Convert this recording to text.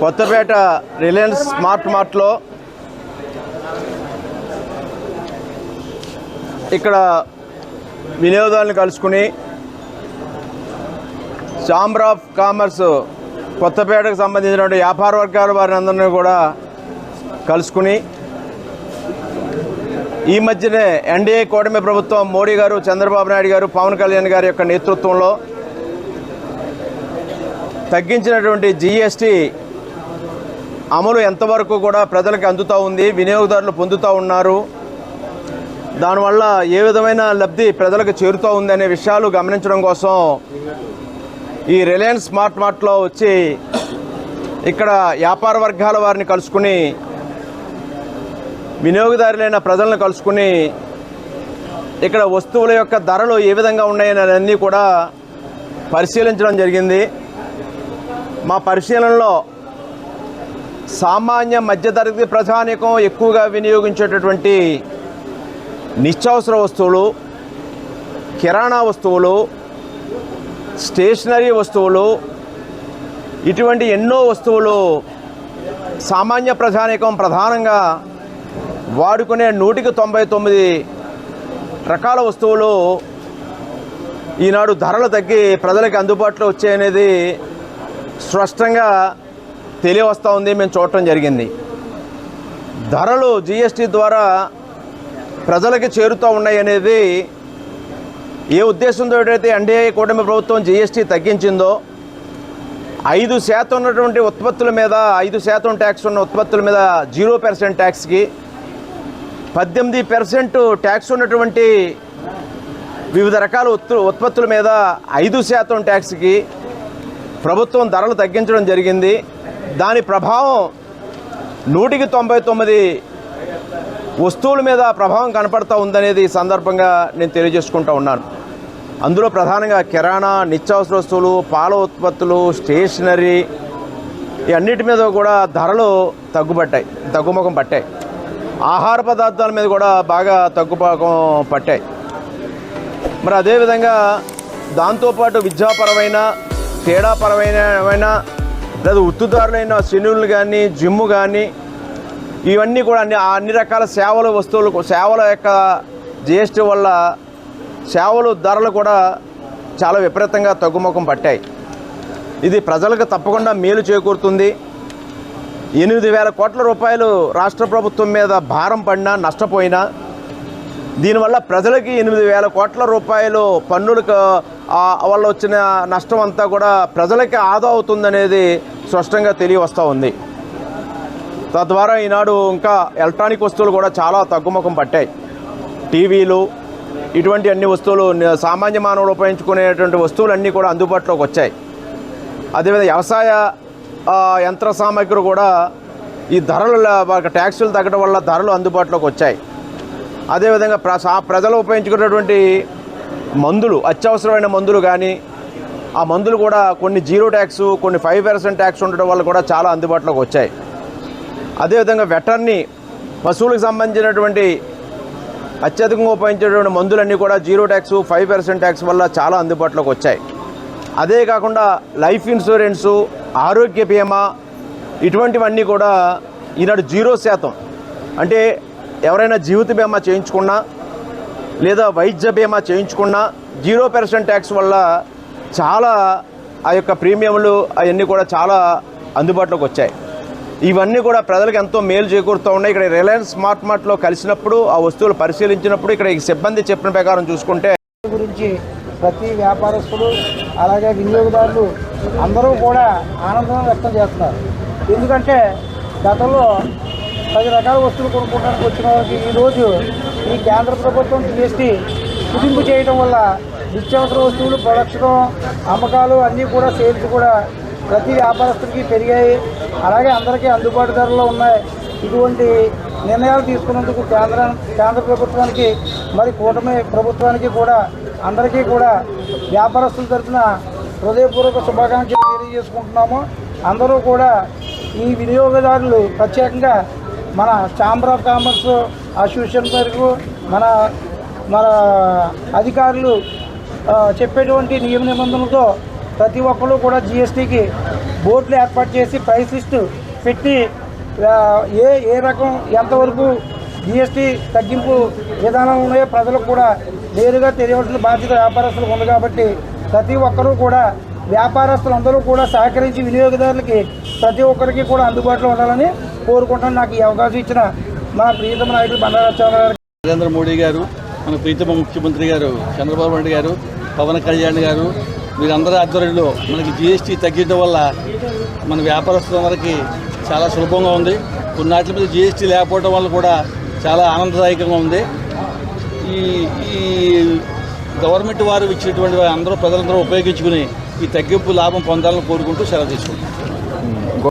Kothapeta Reliance smart మార్ట్లో ఇక్కడ వినియోగదారులను కలుసుకుని ఛాంబర్ ఆఫ్ కామర్స్ కొత్తపేటకు సంబంధించినటువంటి వ్యాపార వర్గాల వారిని అందరినీ కూడా కలుసుకుని ఈ మధ్యనే ఎన్డీఏ కూటమి ప్రభుత్వం మోడీ గారు చంద్రబాబు నాయుడు గారు పవన్ కళ్యాణ్ గారి యొక్క నేతృత్వంలో తగ్గించినటువంటి జీఎస్టీ అమలు ఎంతవరకు కూడా ప్రజలకు అందుతూ ఉంది వినియోగదారులు పొందుతూ ఉన్నారు. దానివల్ల ఏ విధమైన లబ్ధి ప్రజలకు చేరుతూ ఉంది అనే విషయాలు గమనించడం కోసం ఈ రిలయన్స్ స్మార్ట్ మార్ట్లో వచ్చి ఇక్కడ వ్యాపార వర్గాల వారిని కలుసుకుని వినియోగదారులైన ప్రజలను కలుసుకుని ఇక్కడ వస్తువుల యొక్క ధరలు ఏ విధంగా ఉన్నాయని అన్నీ కూడా పరిశీలించడం జరిగింది. మా పరిశీలనలో సామాన్య మధ్యతరగతి ప్రజానీకం ఎక్కువగా వినియోగించేటటువంటి నిత్యావసర వస్తువులు కిరాణా వస్తువులు స్టేషనరీ వస్తువులు ఇటువంటి ఎన్నో వస్తువులు సామాన్య ప్రజానీకం ప్రధానంగా వాడుకునే నూటికి తొంభై తొమ్మిది రకాల వస్తువులు ఈనాడు ధరలు తగ్గి ప్రజలకు అందుబాటులో వచ్చాయనేది స్పష్టంగా తెలియవస్తూ ఉంది మేము చూడటం జరిగింది. ధరలు జిఎస్టీ ద్వారా ప్రజలకి చేరుతూ ఉన్నాయి అనేది ఏ ఉద్దేశంతో అయితే ఎన్డీఏ కూటమి ప్రభుత్వం జిఎస్టీ తగ్గించిందో ఐదు శాతం ఉన్నటువంటి ఉత్పత్తుల మీద ఐదు శాతం ట్యాక్స్ ఉన్న ఉత్పత్తుల మీద జీరో పర్సెంట్ ట్యాక్స్కి పద్దెనిమిది పర్సెంట్ ట్యాక్స్ ఉన్నటువంటి వివిధ రకాల ఉత్పత్తుల మీద ఐదు శాతం ట్యాక్స్కి ప్రభుత్వం ధరలు తగ్గించడం జరిగింది. దాని ప్రభావం నూటికి తొంభై తొమ్మిది వస్తువుల మీద ప్రభావం కనపడతా ఉందనేది ఈ సందర్భంగా నేను తెలియజేసుకుంటూ ఉన్నాను. అందులో ప్రధానంగా కిరాణా నిత్యావసర వస్తువులు పాల ఉత్పత్తులు స్టేషనరీ ఇవన్నిటి అన్నిటి మీద కూడా ధరలు తగ్గుపట్టాయి తగ్గుముఖం పట్టాయి. ఆహార పదార్థాల మీద కూడా బాగా తగ్గుపాకం పట్టాయి. మరి అదేవిధంగా దాంతోపాటు విద్యాపరమైన క్రీడాపరమైన లేదా ఉత్తుదారులైన శనువులు కానీ జిమ్ కానీ ఇవన్నీ కూడా అన్ని అన్ని రకాల సేవల వస్తువులు సేవల యొక్క జిఎస్టీ వల్ల సేవలు ధరలు కూడా చాలా విపరీతంగా తగ్గుముఖం పట్టాయి. ఇది ప్రజలకు తప్పకుండా మేలు చేకూరుతుంది. ఎనిమిది వేల కోట్ల రూపాయలు రాష్ట్ర ప్రభుత్వం మీద భారం పడినా నష్టపోయినా దీనివల్ల ప్రజలకి ఎనిమిది వేల కోట్ల రూపాయలు పన్నులకు వల్ల వచ్చిన నష్టం అంతా కూడా ప్రజలకి ఆదా అవుతుందనేది స్పష్టంగా తెలియవస్తూ ఉంది. తద్వారా ఈనాడు ఇంకా ఎలక్ట్రానిక్ వస్తువులు కూడా చాలా తగ్గుముఖం పట్టాయి. టీవీలు ఇటువంటి అన్ని వస్తువులు సామాన్య మానవులు ఉపయోగించుకునేటువంటి వస్తువులన్నీ కూడా అందుబాటులోకి వచ్చాయి. అదేవిధంగా వ్యవసాయ యంత్ర సామాగ్రి కూడా ఈ ధరలు ట్యాక్సులు తగ్గడం వల్ల ధరలు అందుబాటులోకి వచ్చాయి. అదేవిధంగా ప్ర సా- ప్రజలు ఉపయోగించుకున్నటువంటి మందులు అత్యవసరమైన మందులు కానీ ఆ మందులు కూడా కొన్ని జీరో ట్యాక్స్ కొన్ని ఫైవ్ పర్సెంట్ ట్యాక్స్ ఉండడం వల్ల కూడా చాలా అందుబాటులోకి వచ్చాయి. అదేవిధంగా వెటర్నీ పశువులకు సంబంధించినటువంటి అత్యధికంగా ఉపయోగించేటువంటి మందులన్నీ కూడా zero tax five percent tax వల్ల చాలా అందుబాటులోకి వచ్చాయి. అదే కాకుండా లైఫ్ ఇన్సూరెన్సు ఆరోగ్య బీమా ఇటువంటివన్నీ కూడా ఈనాడు జీరో శాతం. అంటే ఎవరైనా జీవిత బీమా చేయించుకున్నా లేదా వైద్య బీమా చేయించుకున్నా జీరో పర్సెంట్ ట్యాక్స్ వల్ల చాలా ఆ యొక్క ప్రీమియంలు అవన్నీ కూడా చాలా అందుబాటులోకి వచ్చాయి. ఇవన్నీ కూడా ప్రజలకు ఎంతో మేలు చేకూరుతూ ఉన్నాయి. ఇక్కడ రిలయన్స్ స్మార్ట్ మార్ట్లో కలిసినప్పుడు ఆ వస్తువులు పరిశీలించినప్పుడు ఇక్కడ ఈ సిబ్బంది చెప్పిన ప్రకారం చూసుకుంటే గురించి ప్రతి వ్యాపారస్తులు అలాగే వినియోగదారులు అందరూ కూడా ఆనందం వ్యక్తం చేస్తున్నారు. ఎందుకంటే గతంలో పది రకాల వస్తువులు కొనుక్కోవడానికి వచ్చిన వారికి ఈరోజు ఈ కేంద్ర ప్రభుత్వం జిఎస్టీ కుదింపు చేయడం వల్ల నిత్యావసర వస్తువులు ప్రొడక్షన్ అమ్మకాలు అన్నీ కూడా సేల్స్ కూడా ప్రతి వ్యాపారస్తులకి పెరిగాయి. అలాగే అందరికీ అందుబాటు ధరలో ఉన్నాయి. ఇటువంటి నిర్ణయాలు తీసుకున్నందుకు కేంద్ర కేంద్ర ప్రభుత్వానికి మరి కూటమి ప్రభుత్వానికి కూడా అందరికీ కూడా వ్యాపారస్తుల తరఫున హృదయపూర్వక శుభాకాంక్షలు తెలియజేసుకుంటున్నాము. అందరూ కూడా ఈ వినియోగదారులు ప్రత్యేకంగా మన ఛాంబర్ ఆఫ్ కామర్స్ అసోసియేషన్ వరకు మన మన అధికారులు చెప్పేటువంటి నియమ నిబంధనలతో ప్రతి ఒక్కరు కూడా జిఎస్టీకి బోర్డులు ఏర్పాటు చేసి ప్రైస్ లిస్టు పెట్టి ఏ ఏ రకం ఎంతవరకు జిఎస్టీ తగ్గింపు విధానం ఉన్నాయో ప్రజలకు కూడా నేరుగా తెలియవలసిన బాధ్యత వ్యాపారస్తులకు ఉంది కాబట్టి ప్రతి ఒక్కరూ కూడా వ్యాపారస్తులు అందరూ కూడా సహకరించి వినియోగదారులకి ప్రతి ఒక్కరికి కూడా అందుబాటులో ఉండాలని కోరుకుంటాను నాకు ఈ అవకాశం ఇచ్చిన మా ప్రియతమ నాయకుడు బండారాచార్య నరేంద్ర మోడీ గారు మన ప్రీతమ ముఖ్యమంత్రి గారు చంద్రబాబు నాయుడు గారు పవన్ కళ్యాణ్ గారు వీరందరి ఆధ్వర్యంలో మనకి జిఎస్టీ తగ్గించడం వల్ల మన వ్యాపారస్తులందరికీ చాలా సులభంగా ఉంది. కొన్నాటి మీద జిఎస్టీ లేకపోవడం వల్ల కూడా చాలా ఆనందదాయకంగా ఉంది. ఈ ఈ గవర్నమెంట్ వారు ఇచ్చినటువంటి అందరూ ప్రజలందరూ ఉపయోగించుకుని ఈ తగ్గింపు లాభం పొందాలని కోరుకుంటూ సెలవు తీసుకుంటాం